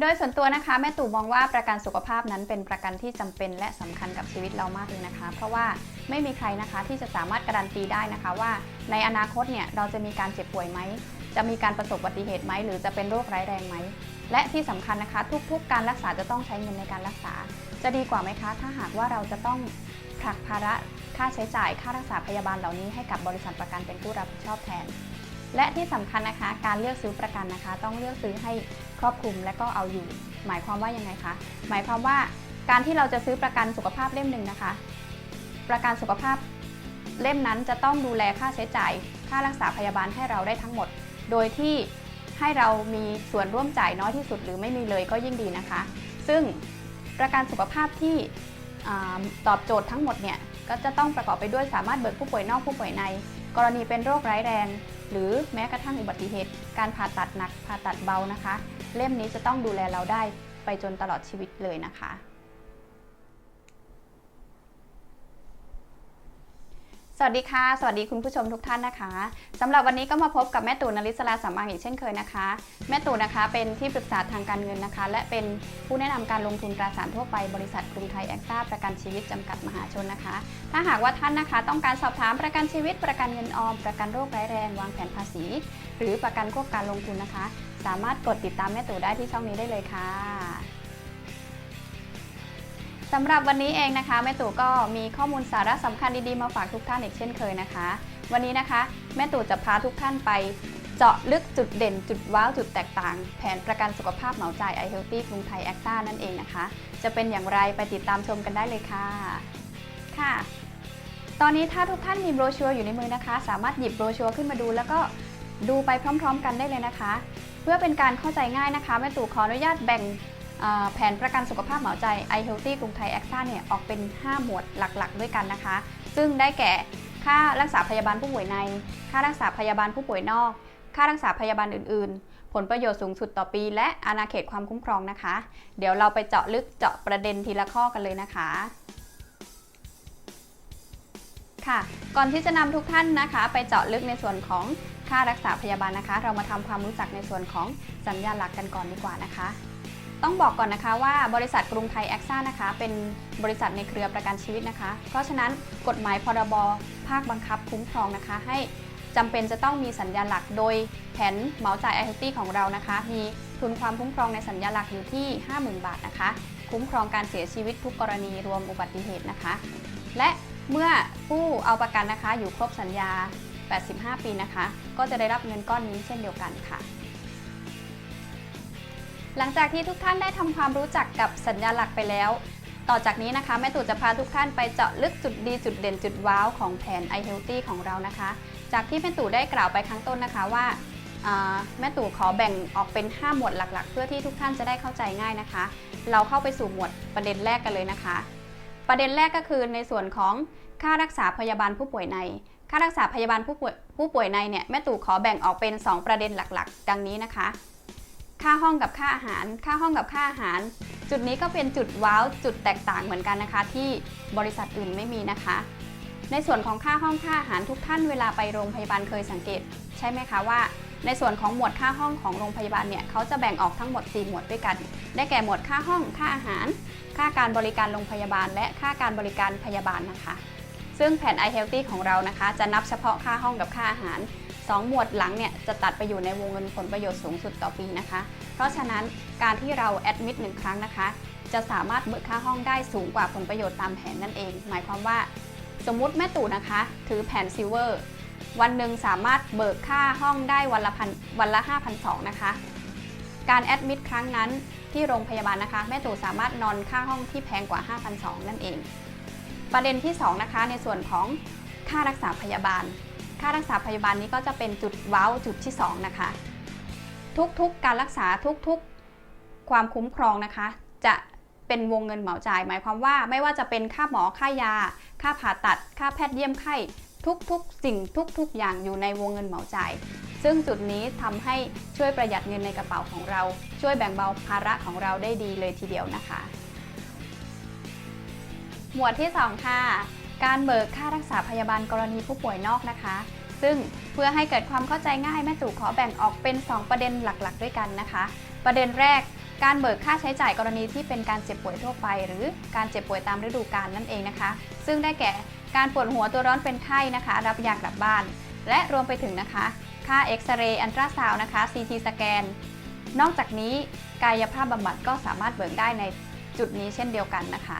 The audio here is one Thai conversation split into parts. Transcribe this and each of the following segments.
โดยส่วนตัวนะคะแม่ตู่มองว่าประกันสุขภาพนั้นเป็นประกันที่จำเป็นและสำคัญกับชีวิตเรามากเลยนะคะ เพราะว่าไม่มีใครนะคะที่จะสามารถการันตีได้นะคะว่า ในอนาคตเนี่ยเราจะมีการเจ็บป่วยไหมจะมีการประสบอุบัติเหตุไหมหรือจะเป็นโรคร้ายแรงไหมและที่สำคัญนะคะ ทุกๆ การรักษาจะต้องใช้เงินในการรักษา จะดีกว่าไหมคะ ถ้าหากว่าเราจะต้องผลักภาระค่าใช้จ่ายค่ารักษาพยาบาลเหล่านี้ให้กับบริษัทประกันเป็นผู้รับผิดชอบแทน และที่สำคัญนะคะ การเลือกซื้อประกันนะคะ ต้องเลือกซื้อให้ครอบคลุมและก็เอาอยู่ หมายความว่ายังไงคะ หมายความว่าการที่เราจะซื้อประกันสุขภาพเล่มหนึ่งนะคะ ประกันสุขภาพเล่มนั้นจะต้องดูแลค่าใช้จ่าย ค่ารักษาพยาบาลให้เราได้ทั้งหมด โดยที่ให้เรามีส่วนร่วมจ่ายน้อยที่สุด หรือไม่มีเลยก็ยิ่งดีนะคะ ซึ่งประกันสุขภาพที่ตอบโจทย์ทั้งหมดเนี่ยก็จะต้องประกอบไปด้วยสามารถเบิกผู้ป่วยนอกผู้ป่วยใน กรณีเป็นโรคร้ายแรง หรือแม้กระทั่งอุบัติเหตุ การผ่าตัดหนักผ่าตัดเบานะคะ เล่มนี้จะต้องดูแลเราได้ไปจนตลอดชีวิตเลยนะคะ สวัสดีค่ะ สวัสดีคุณผู้ชมทุกท่านนะคะสำหรับวันนี้ก็มาพบกับแม่ตู่นริศราสัมมาหิตเช่นเคยนะคะ แม่ตู่นะคะเป็นที่ปรึกษาทางการเงินนะคะ และเป็นผู้แนะนำการลงทุนตราสารทั่วไปบริษัทกรุงไทยแอคซ่าประกันชีวิตจำกัดมหาชนนะคะ ถ้าหากว่าท่านนะคะ ต้องการสอบถามประกันชีวิต ประกันเงินออม ประกันโรคร้ายแรง วางแผนภาษี หรือประกันควบการลงทุนนะคะ สามารถกดติดตามแม่ตู่ได้ที่ช่องนี้ได้เลยค่ะ สำหรับวันนี้เองนะคะแม่ตู่ก็มีข้อมูลสาระสำคัญดีๆมาฝากทุกท่านอีกเช่นเคยนะคะ วันนี้นะคะแม่ตู่จะพาทุกท่านไป เจาะลึกจุดเด่นจุดว้าวจุดแตกต่าง แผนประกันสุขภาพเหมาจ่าย i Healthy กรุงไทยแอคซ่านั่นเองนะคะ จะเป็นอย่างไรไปติดตามชมกันได้เลยค่ะค่ะ ตอนนี้ถ้าทุกท่านมีโบรชัวร์อยู่ในมือนะคะ สามารถหยิบโบรชัวร์ขึ้นมาดูแล้วก็ดูไปพร้อม ๆ กันได้เลยนะคะ เพื่อเป็นการเข้าใจง่ายนะคะแม่ตู่ขออนุญาตแบ่ง แผนประกันสุขภาพเหมาใจ i Healthy กรุงไทยแอคซ่าเนี่ยออกเป็น 5 หมวดหลักๆ ด้วยกันนะคะ ซึ่งได้แก่ค่ารักษาพยาบาลผู้ป่วยใน ค่ารักษาพยาบาลผู้ป่วยนอก ค่ารักษาพยาบาลอื่น ๆ ผลประโยชน์สูงสุดต่อปี และอาณาเขตความคุ้มครองนะคะ เดี๋ยวเราไปเจาะลึกเจาะประเด็นทีละข้อกันเลยนะคะค่ะก่อนที่จะนำทุกท่านนะคะ ไปเจาะลึกในส่วนของค่ารักษาพยาบาลนะคะ เรามาทำความรู้จักในส่วนของสัญญาหลักกันก่อนดีกว่านะคะ ต้องบอกก่อนนะคะว่าบริษัทกรุงไทยแอคซ่านะคะเป็นบริษัทในเครือประกันชีวิตนะคะ เพราะฉะนั้นกฎหมายพรบภาคบังคับคุ้มครองนะคะ ให้จำเป็นจะต้องมีสัญญาหลักโดยแผนเหมาจ่ายไอเฮตี้ของเรานะคะ มีทุนความคุ้มครองในสัญญาหลักอยู่ที่ 50,000 บาทนะคะ คุ้มครองการเสียชีวิตทุกกรณีรวมอุบัติเหตุนะคะ และเมื่อผู้เอาประกันนะคะ อยู่ครบสัญญา 85 ปีนะคะ ก็จะได้รับเงินก้อนนี้เช่นเดียวกันค่ะ หลังจากที่ทุกท่านได้ทำความรู้จักกับสัญญาหลักไปแล้ว ต่อจากนี้นะคะแม่ตู่จะพาทุกท่านไปเจาะลึกจุดดีจุดเด่นจุดว้าวของแผน i Healthy ของเรานะคะ จากที่แม่ตู่ได้กล่าวไปข้างต้นนะคะว่าอ่าแม่ตู่ขอแบ่งออกเป็น 5 หมวดหลักๆ เพื่อที่ทุกท่านจะได้เข้าใจง่ายนะคะ เราเข้าไปสู่หมวดประเด็นแรกกันเลยนะคะ ประเด็นแรกก็คือในส่วนของค่ารักษาพยาบาลผู้ป่วยใน ค่ารักษาพยาบาลผู้ป่วยผู้ป่วยในเนี่ยแม่ตู่ขอแบ่งออกเป็น 2 ประเด็นหลักๆ ดังนี้นะคะ ค่าห้องกับค่าอาหาร ค่าห้องกับค่าอาหาร จุดนี้ก็เป็นจุดว้าวจุดแตกต่างเหมือนกันนะคะ ที่บริษัทอื่นไม่มีนะคะ ในส่วนของค่าห้องค่าอาหารทุกท่านเวลาไปโรงพยาบาลเคยสังเกต ใช่ไหมคะว่า ในส่วนของหมวดค่าห้องของโรงพยาบาลเนี่ยเขาจะแบ่งออกทั้งหมด 4 หมวดด้วยกัน ได้แก่หมวดค่าห้องค่าอาหาร ค่าการบริการโรงพยาบาล และค่าการบริการพยาบาลนะคะ ซึ่งแผน i Healthy ของเรานะคะ จะนับเฉพาะค่าห้องกับค่าอาหาร 2 หมวดหลังเนี่ยจะตัดไปอยู่ในวงเงินผลประโยชน์สูงสุดต่อปีนะคะ เพราะฉะนั้นการที่เราแอดมิดหนึ่งครั้งนะคะ จะสามารถเบิกค่าห้องได้สูงกว่าผลประโยชน์ตามแผนนั่นเอง หมายความว่า สมมุติแม่ตู่นะคะ ถือแผนซิลเวอร์วันหนึ่งสามารถเบิกค่าห้องได้วันละพันวันละ5,200นะคะ การแอดมิดครั้งนั้นที่โรงพยาบาลนะคะ แม่ตู่สามารถนอนค่าห้องที่แพงกว่า 5,200 นั่นเอง ประเด็นที่ 2 นะคะ ในส่วนของค่ารักษาพยาบาลารักษาพยาบาลนี้ก็จะเป็นจุดว้าวจุดที่ 2 นะคะ ทุกๆการรักษาทุกๆความคุ้มครองนะคะ จะเป็นวงเงินเหมาจ่าย หมายความว่าไม่ว่าจะเป็นค่าหมอค่ายา ค่าผ่าตัด ค่าแพทย์เยี่ยมไข้ทุกๆ สิ่งทุกๆ อย่างอยู่ในวงเงินเหมาจ่าย ซึ่งจุดนี้ทำให้ช่วยประหยัดเงินในกระเป๋าของเรา ช่วยแบ่งเบาภาระของเราได้ดีเลยทีเดียวนะคะ หมวดที่ 2 ค่ะ การเบิกค่ารักษาพยาบาลกรณีผู้ป่วยนอกนะคะ ซึ่งเพื่อให้เกิดความเข้าใจง่ายแม่ตู่ขอแบ่งออกเป็น 2 ประเด็นหลักๆ ด้วยกันนะคะ ประเด็นแรกการเบิกค่าใช้จ่ายกรณีที่เป็นการเจ็บป่วยทั่วไป หรือการเจ็บป่วยตามฤดูกาลนั่นเองนะคะ ซึ่งได้แก่การปวดหัวตัวร้อนเป็นไข้นะคะ รับยากลับบ้าน และรวมไปถึงนะคะ ค่าเอ็กซเรย์อันตราซาวนะคะ CT สแกนนอกจากนี้กายภาพบำบัดก็สามารถเบิกได้ในจุดนี้เช่นเดียวกันนะคะ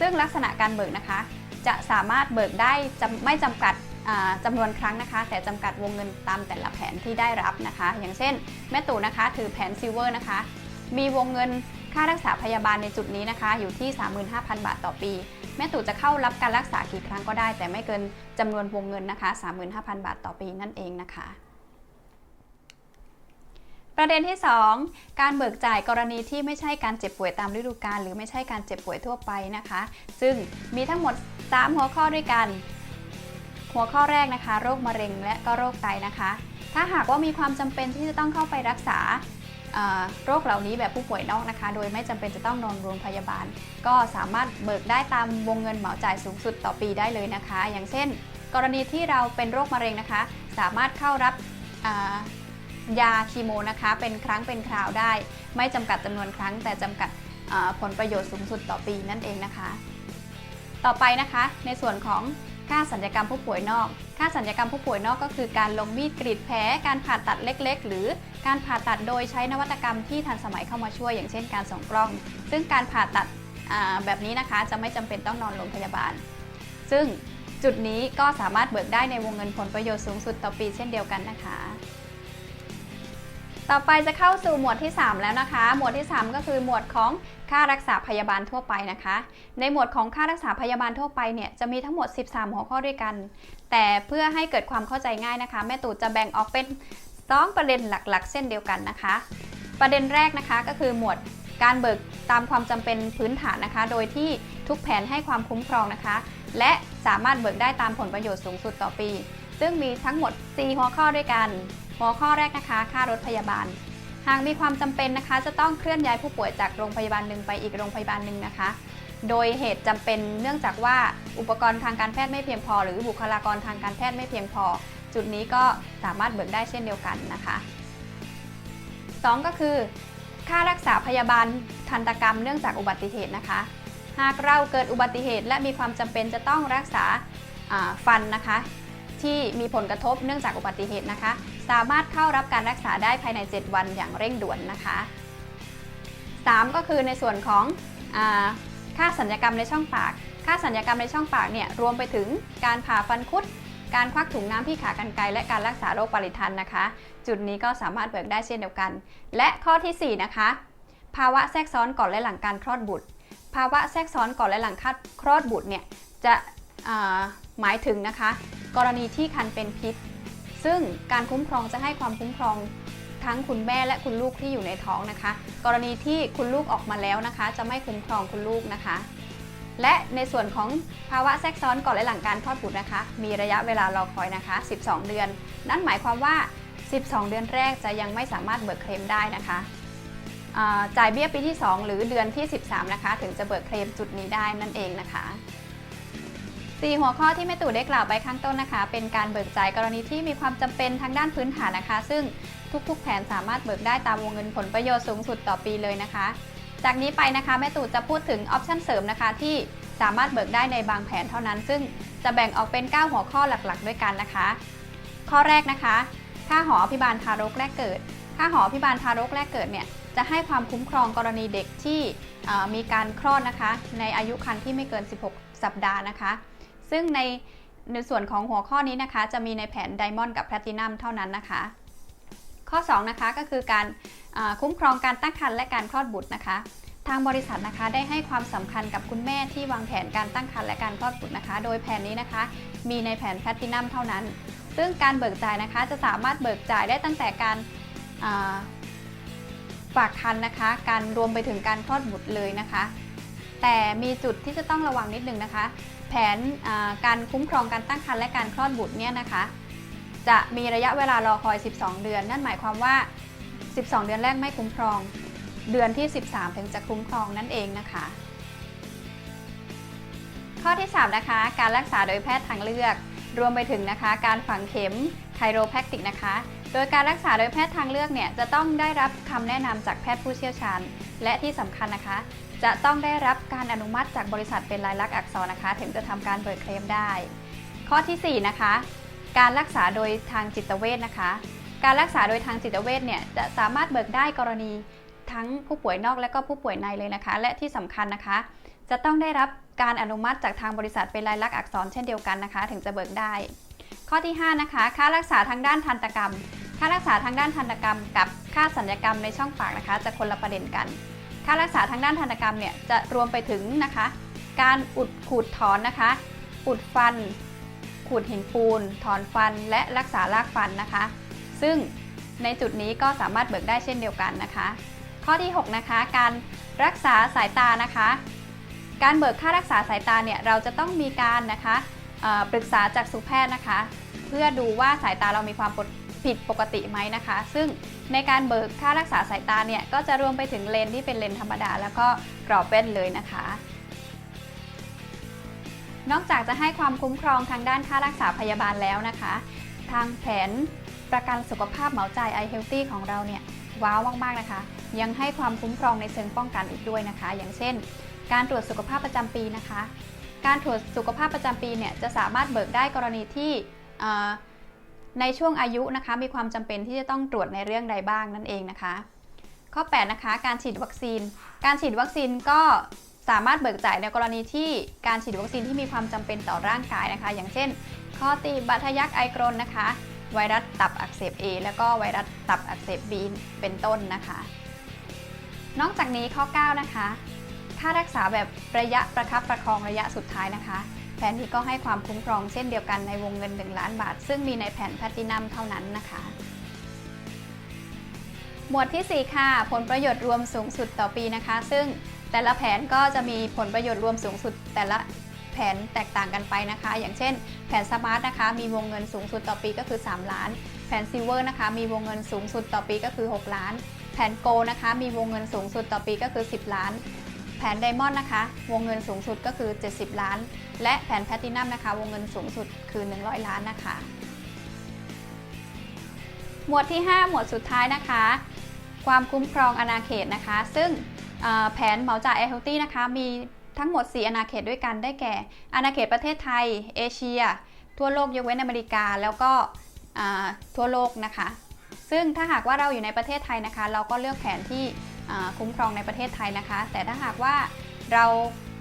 ซึ่งลักษณะการเบิกนะคะ จะสามารถเบิกได้จำไม่จำกัด จำนวนครั้งนะคะ แต่จำกัดวงเงินตามแต่ละแผนที่ได้รับนะคะ อย่างเช่น แม่ตู่นะคะ ถือแผนซิลเวอร์นะคะ มีวงเงินค่ารักษาพยาบาลในจุดนี้นะคะ อยู่ที่ 35,000 บาทต่อปี แม่ตู่จะเข้ารับการรักษากี่ครั้งก็ได้ แต่ไม่เกินจำนวนวงเงินนะคะ 35,000 บาทต่อปีนั่นเองนะคะประเด็นที่ 2 การเบิกจ่ายกรณีที่ไม่ใช่การเจ็บป่วยตามฤดูกาลหรือไม่ใช่การเจ็บป่วยทั่วไปนะคะ ซึ่งมีทั้งหมด 3 หัวข้อด้วยกัน หัวข้อแรกนะคะ โรคมะเร็งและก็โรคไตนะคะ ถ้าหากว่ามีความจำเป็นที่จะต้องเข้าไปรักษาโรคเหล่านี้แบบผู้ป่วยนอกนะคะ โดยไม่จำเป็นจะต้องนอนโรงพยาบาล ก็สามารถเบิกได้ตามวงเงินเหมาจ่ายสูงสุดต่อปีได้เลยนะคะ อย่างเช่น กรณีที่เราเป็นโรคมะเร็งนะคะ สามารถเข้ารับอ่ายาคีโมนะคะ เป็นครั้งเป็นคราวได้ ไม่จำกัดจำนวนครั้ง แต่จำกัดผลประโยชน์สูงสุดต่อปีนั่นเองนะคะ ต่อไปนะคะ ในส่วนของ ค่าสัญญกรรมผู้ป่วยนอก ค่าสัญญกรรมผู้ป่วยนอกก็คือการลงมีดกรีดแผล การผ่าตัดเล็ก ๆ หรือการผ่าตัดโดยใช้นวัตกรรมที่ทันสมัยเข้ามาช่วย อย่างเช่นการส่องกล้อง ซึ่งการผ่าตัดแบบนี้นะคะจะไม่จำเป็นต้องนอนโรงพยาบาล ซึ่งจุดนี้ก็สามารถเบิกได้ในวงเงินผลประโยชน์สูงสุดต่อปีเช่นเดียวกันนะคะ ต่อไปจะเข้าสู่หมวดที่ 3 แล้วนะคะ หมวดที่ 3 ก็คือหมวดของค่ารักษาพยาบาลทั่วไปนะคะ ในหมวดของค่ารักษาพยาบาลทั่วไปเนี่ยจะมีทั้งหมด 13 หัวข้อด้วยกัน แต่เพื่อให้เกิดความเข้าใจง่ายนะคะ แม่ตู่จะแบ่งออกเป็น 2 ประเด็นหลักๆ เช่นเดียวกันนะคะ ประเด็นแรกนะคะก็คือหมวดการเบิกตามความจำเป็นพื้นฐานนะคะ โดยที่ทุกแผนให้ความคุ้มครองนะคะ และสามารถเบิกได้ตามผลประโยชน์สูงสุดต่อปี ซึ่งมีทั้งหมด 4 หัวข้อด้วยกัน หัวข้อแรกนะคะค่ารถพยาบาล หากมีความจำเป็นนะคะ จะต้องเคลื่อนย้ายผู้ป่วยจากโรงพยาบาลหนึ่งไปอีกโรงพยาบาลหนึ่งนะคะ โดยเหตุจำเป็นเนื่องจากว่าอุปกรณ์ทางการแพทย์ไม่เพียงพอ หรือบุคลากรทางการแพทย์ไม่เพียงพอ จุดนี้ก็สามารถเบิกได้เช่นเดียวกันนะคะ 2 ก็คือ ค่ารักษาพยาบาลทันตกรรมเนื่องจากอุบัติเหตุนะคะ หากเราเกิดอุบัติเหตุ และมีความจำเป็นจะต้องรักษาฟันนะคะ ที่มีผลกระทบเนื่องจากอุบัติเหตุนะคะ สามารถเข้ารับการรักษาได้ภายใน 7 วันอย่างเร่งด่วนนะคะ 3 ก็คือในส่วนของอค่าสัญญกรรมในช่องปาก ค่าสัญญกรรมในช่องปากเนี่ยรวมไปถึงการผ่าฟันคุด การควักถุงน้ำที่ขากรรไกรและการรักษาโรคปริทันนะคะ จุดนี้ก็สามารถเบิกได้เช่นเดียวกัน และข้อทีสี่4 นะคะ ภาวะแทรกซ้อนก่อนและหลังการคลอดบุตร ภาวะแทรกซ้อนก่อนและหลังคลอดบุตรเนี่ยจะหมายถึงนะคะ กรณีที่คันเป็นพิษ ซึ่งการคุ้มครองจะให้ความคุ้มครองทั้งคุณแม่และคุณลูกที่อยู่ในท้องนะคะ กรณีที่คุณลูกออกมาแล้วนะคะ จะไม่คุ้มครองคุณลูกนะคะ และในส่วนของภาวะแทรกซ้อนก่อนและหลังการคลอดบุตรนะคะ มีระยะเวลารอคอยนะคะ 12 เดือน นั่นหมายความว่า 12 เดือนแรกจะยังไม่สามารถเบิกเคลมได้นะคะจ่ายเบี้ยปีที่ 2 หรือเดือนที่ 13 นะคะ ถึงจะเบิกเคลมจุดนี้ได้นั่นเองนะคะ สี่หัวข้อที่แม่ตู่ได้กล่าวไปข้างต้นนะคะ เป็นการเบิกจ่ายกรณีที่มีความจำเป็นทางด้านพื้นฐานนะคะ ซึ่งทุกๆ แผนสามารถเบิกได้ตามวงเงินผลประโยชน์สูงสุดต่อปีเลยนะคะ จากนี้ไปนะคะแม่ตู่จะพูดถึงออปชันเสริมนะคะ ที่สามารถเบิกได้ในบางแผนเท่านั้น ซึ่งจะแบ่งออกเป็น 9 หัวข้อหลักๆ ด้วยกันนะคะ ข้อแรกนะคะ ค่าหออภิบาลทารกแรกเกิด ค่าหออภิบาลทารกแรกเกิดเนี่ยจะให้ความคุ้มครองกรณีเด็กที่มีการคลอดนะคะ ในอายุครรภ์ที่ไม่เกิน 16 สัปดาห์นะคะ ซึ่งในในส่วนของหัวข้อนี้นะคะ จะมีในแผนไดมอนด์กับแพลตินัมเท่านั้นนะคะ ข้อ 2 นะคะก็คือการคุ้มครองการตั้งครรภ์และการคลอดบุตรนะคะ ทางบริษัทนะคะได้ให้ความสำคัญกับคุณแม่ที่วางแผนการตั้งครรภ์และการคลอดบุตรนะคะ โดยแผนนี้นะคะ มีในแผนแพลตินัมเท่านั้น ซึ่งการเบิกจ่ายนะคะจะสามารถเบิกจ่ายได้ตั้งแต่การาฝากคันนะคะ การรวมไปถึงการคลอดบุตรเลยนะคะ แต่มีจุดที่จะต้องระวังนิดนึงนะคะ แผนการคุ้มครองการตั้งครรภ์และการคลอดบุตรเนี่ยนะคะ จะมีระยะเวลารอคอย 12 เดือน นั่นหมายความว่า 12 เดือนแรกไม่คุ้มครอง เดือนที่ 13 ถึงจะคุ้มครองนั่นเองนะคะ ข้อที่ 3 นะคะ การรักษาโดยแพทย์ทางเลือก รวมไปถึงนะคะ การฝังเข็มไคโรแพคติกนะคะ โดยการรักษาโดยแพทย์ทางเลือกเนี่ยจะต้องได้รับคำแนะนำจากแพทย์ผู้เชี่ยวชาญ และที่สำคัญนะคะ จะต้องได้รับการอนุมัติจากบริษัทเป็นลายลักษณ์อักษรนะคะ ถึงจะทำการเบิกเคลมได้ ข้อทีสี่ 4 นะคะ การรักษาโดยทางจิตเวชนะคะ การรักษาโดยทางจิตเวชเนี่ยจะสามารถเบิกได้กรณีทั้งผู้ป่วยนอกและก็ผู้ป่วยในเลยนะคะ และที่สำคัญนะคะ จะต้องได้รับการอนุมัติจากทางบริษัทเป็นลายลักษณ์อักษรเช่นเดียวกันนะคะ ถึงจะเบิกได้ ข้อที่ 5 นะคะ ค่ารักษาทางด้านทันตกรรม ค่ารักษาทางด้านทันตกรรม กับค่าสัญญกรรมในช่องปากนะคะ จะคนละประเด็นกัน ค่ารักษาทางด้านทันตกรรมเนี่ยจะรวมไปถึงนะคะ การอุดขูดถอนนะคะ อุดฟัน ขูดหินปูน ถอนฟัน และรักษารากฟันนะคะ ซึ่งในจุดนี้ก็สามารถเบิกได้เช่นเดียวกันนะคะ ข้อที่ 6 นะคะ การรักษาสายตานะคะ การเบิกค่ารักษาสายตาเนี่ยเราจะต้องมีการนะคะปรึกษาจากสุแพทย์นะคะ เพื่อดูว่าสายตาเรามีความ ผิดปกติไหมนะคะ ซึ่งในการเบิกค่ารักษาสายตาเนี่ยก็จะรวมไปถึงเลนที่เป็นเลนธรรมดา แล้วก็กรอบแว่นเลยนะคะ นอกจากจะให้ความคุ้มครองทางด้านค่ารักษาพยาบาลแล้วนะคะ ทางแผนประกันสุขภาพเหมาจ่าย i Healthy ของเราเนี่ยว้าวมากๆนะคะ ยังให้ความคุ้มครองในเชิงป้องกันอีกด้วยนะคะ อย่างเช่น การตรวจสุขภาพประจำปีนะคะ การตรวจสุขภาพประจำปีเนี่ยจะสามารถเบิกได้กรณีที่ ในช่วงอายุนะคะมีความจำเป็นที่จะต้องตรวจในเรื่องใดบ้างนั่นเองนะคะ ข้อ 8 นะคะ การฉีดวัคซีน การฉีดวัคซีนก็สามารถเบิกจ่ายในกรณีที่การฉีดวัคซีนที่มีความจำเป็นต่อร่างกายนะคะ อย่างเช่น ข้อตีบบัตยักไอกรนนะคะ ไวรัสตับอักเสบ A แล้วก็ไวรัสตับอักเสบ B เป็นต้นนะคะ นอกจากนี้ข้อ 9 นะคะ ค่ารักษาแบบระยะประคับประคองระยะสุดท้ายนะคะ แผนนี้ก็ให้ความคุ้มครองเช่นเดียวกันในวงเงิน 1 ล้านบาท ซึ่งมีในแผนแพลตตินัมเท่านั้นนะคะ หมวดที่ 4 ค่ะ ผลประโยชน์รวมสูงสุดต่อปีนะคะ ซึ่งแต่ละแผนก็จะมีผลประโยชน์รวมสูงสุดแต่ละแผนแตกต่างกันไปนะคะ อย่างเช่น แผนสมาร์ทนะคะ มีวงเงินสูงสุดต่อปีก็คือ 3 ล้าน แผนซิลเวอร์นะคะ มีวงเงินสูงสุดต่อปีก็คือ 6 ล้าน แผนโกนะคะ มีวงเงินสูงสุดต่อปีก็คือ 10 ล้าน นไดมอนด์นะคะ วงเงินสูงสุดก็คือ 70 ล้าน และแผนแพลตตินัมนะคะ วงเงินสูงสุดคือ 100 ล้านนะคะ หมวดที่ 5 หมวดสุดท้ายนะคะ ความคุ้มครองอาณาเขตนะคะ ซึ่งเอ่อแผนเหมาจ่าย i Healthy นะคะ มีทั้งหมด 4 อาณาเขตด้วยกันได้แก่ อาณาเขตประเทศไทย เอเชีย ทั่วโลกยกเว้นอเมริกาแล้วก็ทั่วโลกนะคะ ซึ่งถ้าหากว่าเราอยู่ในประเทศไทยนะคะ เราก็เลือกแผนที่ คุ้มครองในประเทศไทยนะคะ แต่ถ้าหากว่าเรา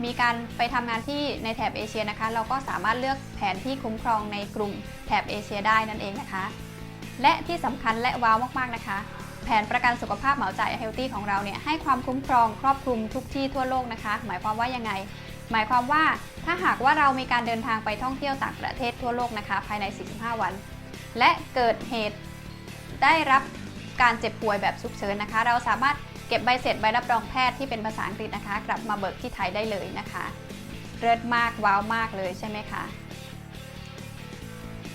มีการไปทำงานที่ในแถบเอเชียนะคะ เราก็สามารถเลือกแผนที่คุ้มครองในกลุ่มแถบเอเชียได้นั่นเองนะคะ และที่สำคัญและว้าวมากๆนะคะ แผนประกันสุขภาพเหมาจ่าย Healthy ของเราเนี่ยให้ความคุ้มครองครอบคลุมทุกที่ทั่วโลกนะคะ หมายความว่ายังไง หมายความว่าถ้าหากว่าเรามีการเดินทางไปท่องเที่ยวต่างประเทศทั่วโลกนะคะ ภายใน 45 วัน และเกิดเหตุได้รับการเจ็บป่วยแบบฉุกเฉินนะคะ เราสามารถ เก็บใบเสร็จใบรับรองแพทย์ที่เป็นภาษาอังกฤษนะคะ กลับมาเบิกที่ไทยได้เลยนะคะเลิศมากว้าวมากเลยใช่ไหมคะ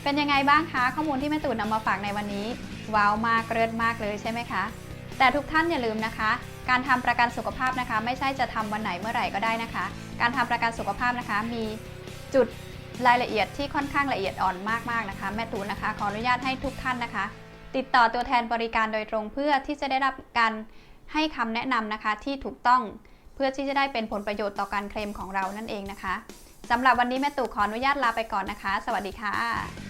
เป็นยังไงบ้างคะข้อมูลที่แม่ตู่นำมาฝากในวันนี้ ว้าวมากเลิศมากเลยใช่ไหมคะ แต่ทุกท่านอย่าลืมนะคะ การทำประกันสุขภาพนะคะ ไม่ใช่จะทำวันไหนเมื่อไหร่ก็ได้นะคะ การทำประกันสุขภาพนะคะ มีจุดรายละเอียดที่ค่อนข้างละเอียดอ่อนมากๆนะคะ แม่ตู่นะคะ ขออนุญาตให้ทุกท่านนะคะ ติดต่อตัวแทนบริการโดยตรงเพื่อที่จะได้รับการ ให้คำแนะนำนะคะที่ถูกต้องเพื่อที่จะได้เป็นผลประโยชน์ต่อการเคลมของเรานั่นเองนะคะสำหรับวันนี้แม่ตู่ขออนุญาตลาไปก่อนนะคะ สวัสดีค่ะ